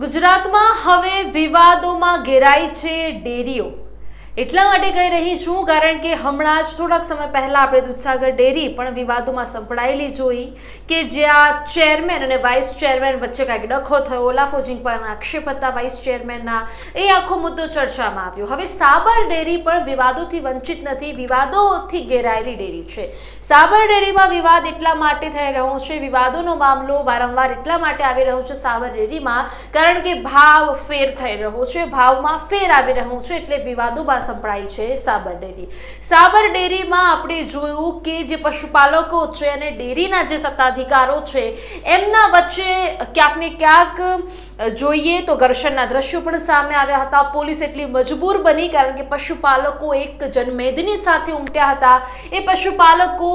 ગુજરાતમાં હવે વિવાદોમાં ઘેરાઈ છે ડેરીઓ. એટલા માટે કહી રહી છું, કારણ કે હમણાં જ થોડાક સમય પહેલા આપણે દૂધસાગર ડેરી પણ વિવાદોમાં સંપડાયેલી જોઈ કે જ્યાં ચેરમેન અને વાઇસ ચેરમેન વચ્ચે કાંઈક ડખો થયો. ઓલાફોજિંગ પર આક્ષેપ હતા વાઇસ ચેરમેનના. એ આખો મુદ્દો ચર્ચામાં આવ્યો. હવે સાબર ડેરી પણ વિવાદોથી વંચિત નથી, વિવાદોથી ઘેરાયેલી ડેરી છે. સાબર ડેરીમાં વિવાદ એટલા માટે થઈ રહ્યો છે, વિવાદોનો મામલો વારંવાર એટલા માટે આવી રહ્યો છે સાબર ડેરીમાં, કારણ કે ભાવ ફેર થઈ રહ્યો છે, ભાવમાં ફેર આવી રહ્યો છે, એટલે વિવાદોમાં સંપડાય છે સાબર ડેરી. સાબર ડેરીમાં આપણે જોયું કે જે પશુપાલકો છે અને ડેરીના જે સત્તાધિકારો છે, એમના વચ્ચે ક્યાંક ને ક્યાંક જોઈએ તો ઘર્ષણના દ્રશ્યો પણ સામે આવ્યા હતા. પોલીસ એટલી મજબૂર બની કારણ કે પશુપાલકો એક જનમેદની સાથે ઉમટ્યા હતા. એ પશુપાલકો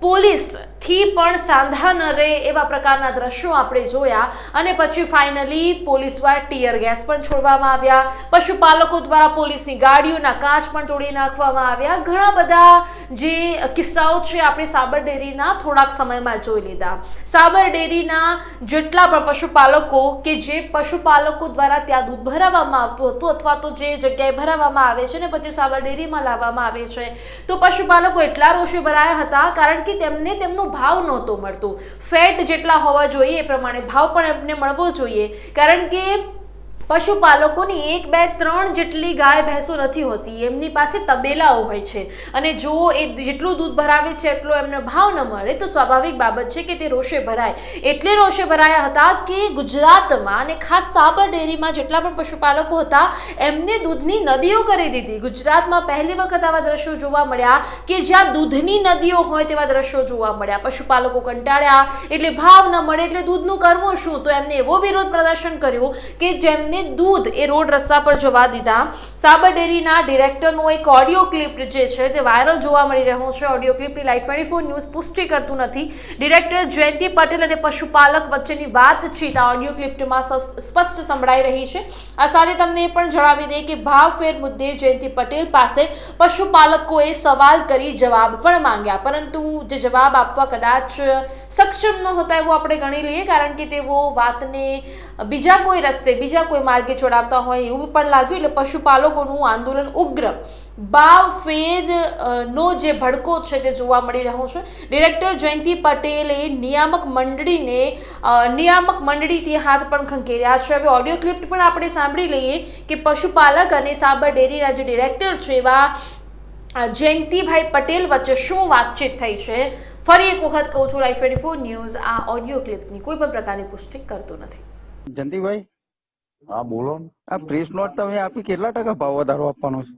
પોલીસ થી પણ સાંધા ન રહે એવા પ્રકારના દ્રશ્યો આપણે જોયા. અને પછી ફાઇનલી પોલીસ દ્વારા ટીયર ગેસ પણ છોડવામાં આવ્યા. પશુપાલકો દ્વારા પોલીસની ગાડીઓના કાચ પણ તોડી નાખવામાં આવ્યા. ઘણા બધા જે કિસ્સાઓ છે આપણે સાબર ડેરીના થોડાક સમયમાં જોઈ લીધા. સાબર ડેરીના જેટલા પણ પશુપાલકો કે જે પશુપાલકો દ્વારા ત્યાં દૂધ ભરાવવામાં આવતું હતું અથવા તો જે જગ્યાએ ભરાવવામાં આવે છે ને પછી સાબર ડેરીમાં લાવવામાં આવે છે. તો પશુપાલકો એટલા રોષે ભરાયા હતા કારણ કે તેમને તેમનો ભાવ નહોતો મળતો. ફેટ જેટલા હોવા જોઈએ એ પ્રમાણે ભાવ પણ એમને મળવો જોઈએ. કારણ કે પશુપાલકોની એક, બે, ત્રણ જેટલી ગાય, ભેંસો નથી હોતી. એમની પાસે તબેલાઓ હોય છે. અને જો એ જેટલું દૂધ ભરાવે છે, એટલો એમને ભાવ ન મળે, તો સ્વાભાવિક બાબત છે કે તે રોષે ભરાય. એટલે રોષે ભરાયા હતા કે ગુજરાતમાં અને ખાસ સાબર ડેરીમાં જેટલા પણ પશુપાલકો હતા, એમને દૂધની નદીઓ કરી દીધી. ગુજરાતમાં પહેલી વખત આવા દ્રશ્યો જોવા મળ્યા કે જ્યાં દૂધની નદીઓ હોય તેવા દ્રશ્યો જોવા મળ્યા. પશુપાલકો કંટાળ્યા, એટલે ભાવ ન મળે, એટલે દૂધનું કરવું શું? તો એમને એવો વિરોધ પ્રદર્શન કર્યું કે જેમને દૂધ એ રોડ રસ્તા પર જવા દીધા. સાબર ડેરીના ડિરેક્ટરનો એક ઓડિયો ક્લિપ જે છે તે વાયરલ જોવા મળી રહ્યો છે. ઓડિયો ક્લિપની લાઈટ ટ્વેન્ટી ફોર ન્યૂઝ પુષ્ટિ કરતું નથી. ડિરેક્ટર જયંતિ પટેલ અને પશુપાલક વચ્ચેની વાતચીત આ ઓડિયો ક્લિપમાં સ્પષ્ટ સંભળાઈ રહી છે. આ સાથે તમને એ પણ જણાવી દઈએ કે ભાવ ફેર મુદ્દે જયંતિ પટેલ પાસે પશુપાલકોએ સવાલ કરી જવાબ પણ માંગ્યા. પરંતુ જે જવાબ આપવા કદાચ સક્ષમ ન હતા એવું આપણે ગણી લઈએ, કારણ કે તેઓ વાતને બીજા કોઈ રસ્તે, બીજા કોઈ માર્ગે છોડાવતા હોય એવું પણ લાગ્યું એટલે પશુપાલકોનું આંદોલન ઉગ્ર. ભાવ ફેર નો જે ભડકો છે તે જોવા મળી રહ્યો છે. ડિરેક્ટર જયંતિ પટેલે નિયામક મંડળીને નિયામક મંડળીથી હાથ પણ ખંખેર્યા છે. હવે ઓડિયો ક્લિપ પણ આપણે સાંભળી લઈએ કે પશુપાલક અને સાબર ડેરીના જે ડિરેક્ટર છે એવા જયંતિભાઈ પટેલ વચ્ચે શું વાતચીત થઈ છે? ફરી એક વખત કહું છું લાઈફ ટ્વેન્ટી ન્યૂઝ આ ઓડિયો ક્લિપની કોઈ પણ પ્રકારની પુષ્ટિ કરતું નથી. જયંતિભાઈ હા બોલો ને. આ પ્રેસ નોટ તમે આપી કેટલા ટકા ભાવ વધારો આપવાનો છે?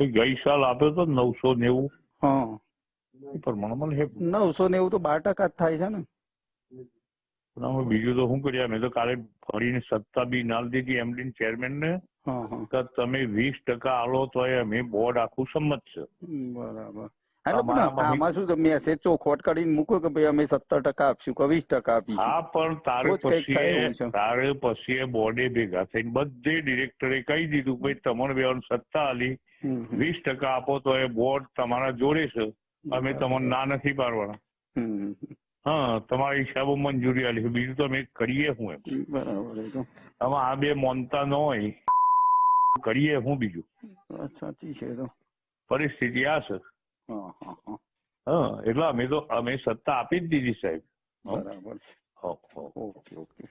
ગઈ સાલ આપ્યો તો નવસો નેવું. હા. પણ મને હે. નવસો નેવું તો બાર ટકા જ થાય છે ને. બીજું તો શું કર્યા? મેં તો કાલે ફરીને સત્તા બી ના દીધી એમડી ચેરમેન ને. હા હા. તમે વીસ ટકા આલો તો એ અમે બોર્ડ આખું સંમત છે. બરાબર. આમાં- આમાં શું તમે મેસેજ ચોખવટ કરીને મૂકો કે ભાઈ અમે સત્તર ટકા આપશું કે વીસ ટકા આપીશું? હા પણ તારે પછી તારે પછી બોર્ડે ભેગા થઈને બધે ડિરેક્ટરે કહી દીધું ભાઈ બે સત્તા આલી. વીસ ટકા આપો તો એ બોર્ડ તમારા જોડે છે. અમે તમને ના નથી પાડવાના. હા તમારા હિસાબો મંજૂરી આલી છે. બીજું તો અમે કરીએ હું એમ. બરાબર આ બે મોનતા ન હોય. કરીએ હું બીજું. સાચી છે પરિસ્થિતિ આ છે. હા હા હા. હા એટલે અમે તો અમે સત્તા આપી જ દીધી સાહેબ. બરાબર. Okay okay.